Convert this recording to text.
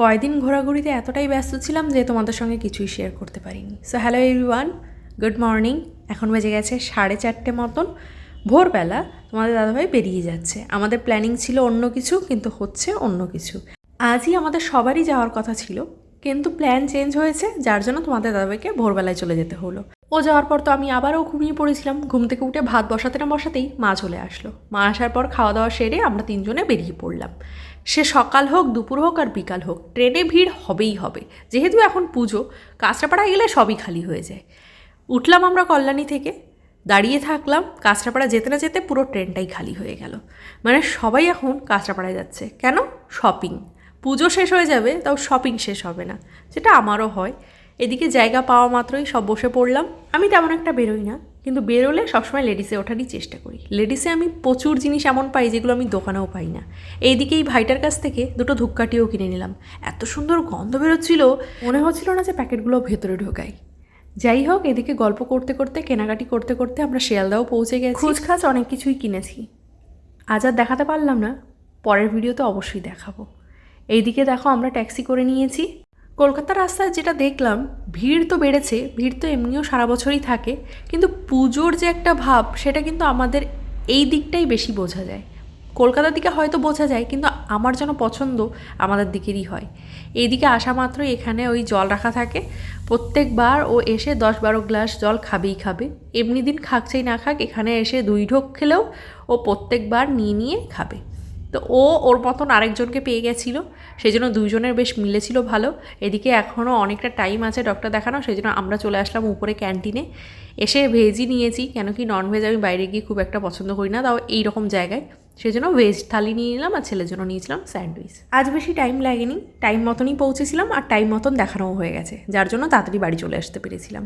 কয়দিন ঘোরাঘুরিতে এতটাই ব্যস্ত ছিলাম যে তোমাদের সঙ্গে কিছুই শেয়ার করতে পারিনি। So hello everyone good morning এখন বেজে গেছে সাড়ে চারটে মতন। ভোরবেলা তোমাদের দাদাভাই বেরিয়ে যাচ্ছে। আমাদের প্ল্যানিং ছিল অন্য কিছু, কিন্তু হচ্ছে অন্য কিছু। আজই আমাদের সবারই যাওয়ার কথা ছিল, কিন্তু প্ল্যান চেঞ্জ হয়েছে, যার জন্য তোমাদের দাদাভাইকে ভোরবেলায় চলে যেতে হলো। ও যাওয়ার পর তো আমি আবারও ঘুমিয়ে পড়েছিলাম। ঘুম থেকে উঠে ভাত বসাতে না বসাতেই মা চলে আসলো। মা আসার পর খাওয়া দাওয়া সেরে আমরা তিনজনে বেরিয়ে পড়লাম। সে সকাল হোক, দুপুর হোক আর বিকাল হোক, ট্রেনে ভিড় হবেই হবে। যেহেতু এখন পুজো কাঁচরাপাড়ায় গেলে সবই খালি হয়ে যায়। উঠলাম আমরা কল্যাণী থেকে, দাঁড়িয়ে থাকলাম, কাঁচরাপাড়া যেতে না যেতে পুরো ট্রেনটাই খালি হয়ে গেল। মানে সবাই এখন কাঁচরাপাড়ায় যাচ্ছে। কেন? শপিং। পুজো শেষ হয়ে যাবে, তাও শপিং শেষ হবে না। যেটা আমারও হয়। এদিকে জায়গা পাওয়া মাত্রই সব বসে পড়লাম। আমি তেমন একটা বেরোই না কিন্তু বেরোলে সবসময় লেডিসে ওঠারই চেষ্টা করি। লেডিসে আমি প্রচুর জিনিস এমন পাই যেগুলো আমি দোকানেও পাই না। এইদিকে এই ভাইটার কাছ থেকে দুটো ধূপকাঠিও কিনে নিলাম। এত সুন্দর গন্ধ বেরোচ্ছিল মনে হচ্ছিল না যে প্যাকেটগুলো ভেতরে ঢোকাই। যাই হোক এদিকে গল্প করতে করতে কেনাকাটি করতে করতে আমরা শিয়ালদাও পৌঁছে গেছি। খোঁজখাজ অনেক কিছুই কিনেছি। আজ আর দেখাতে পারলাম না পরের ভিডিওতে অবশ্যই দেখাবো। এইদিকে দেখো আমরা ট্যাক্সি করে নিয়েছি। কলকাতার রাস্তায় যেটা দেখলাম, ভিড় তো বেড়েছে, ভিড় তো এমনিও সারা বছরই থাকে, কিন্তু পুজোর যে একটা ভাব, সেটা কিন্তু আমাদের এই দিকটাই বেশি বোঝা যায়। কলকাতার দিকে হয়তো বোঝা যায়, কিন্তু আমার যেন পছন্দ আমাদের দিকেরই হয়। এইদিকে আসা মাত্রই এখানে ওই জল রাখা থাকে। প্রত্যেকবার ও এসে দশ বারো গ্লাস জল খাবেই খাবে। এমনি দিন খাকছেই না খাক, এখানে এসে দুই ঢোক খেলেও ও প্রত্যেকবার নিয়ে নিয়ে খাবে। তো ও ওর মতন আরেকজনকে পেয়ে গেছিল সেই জন্য দুইজনের বেশ মিলেছিল ভালো। এদিকে এখনও অনেকটা টাইম আছে ডক্টর দেখানো সেই জন্য আমরা চলে আসলাম উপরে ক্যান্টিনে এসে ভেজই নিয়েছি, কেন কি ননভেজ আমি বাইরে গিয়ে খুব একটা পছন্দ করি না, তাও এই রকম জায়গায়। সেই জন্য ভেজ থালি নিয়ে নিলাম আর ছেলের জন্য নিয়েছিলাম স্যান্ডউইচ আজ বেশি টাইম লাগেনি টাইম মতনই পৌঁছেছিলাম আর টাইম মতন দেখানোও হয়ে গেছে, যার জন্য তাড়াতাড়ি বাড়ি চলে আসতে পেরেছিলাম।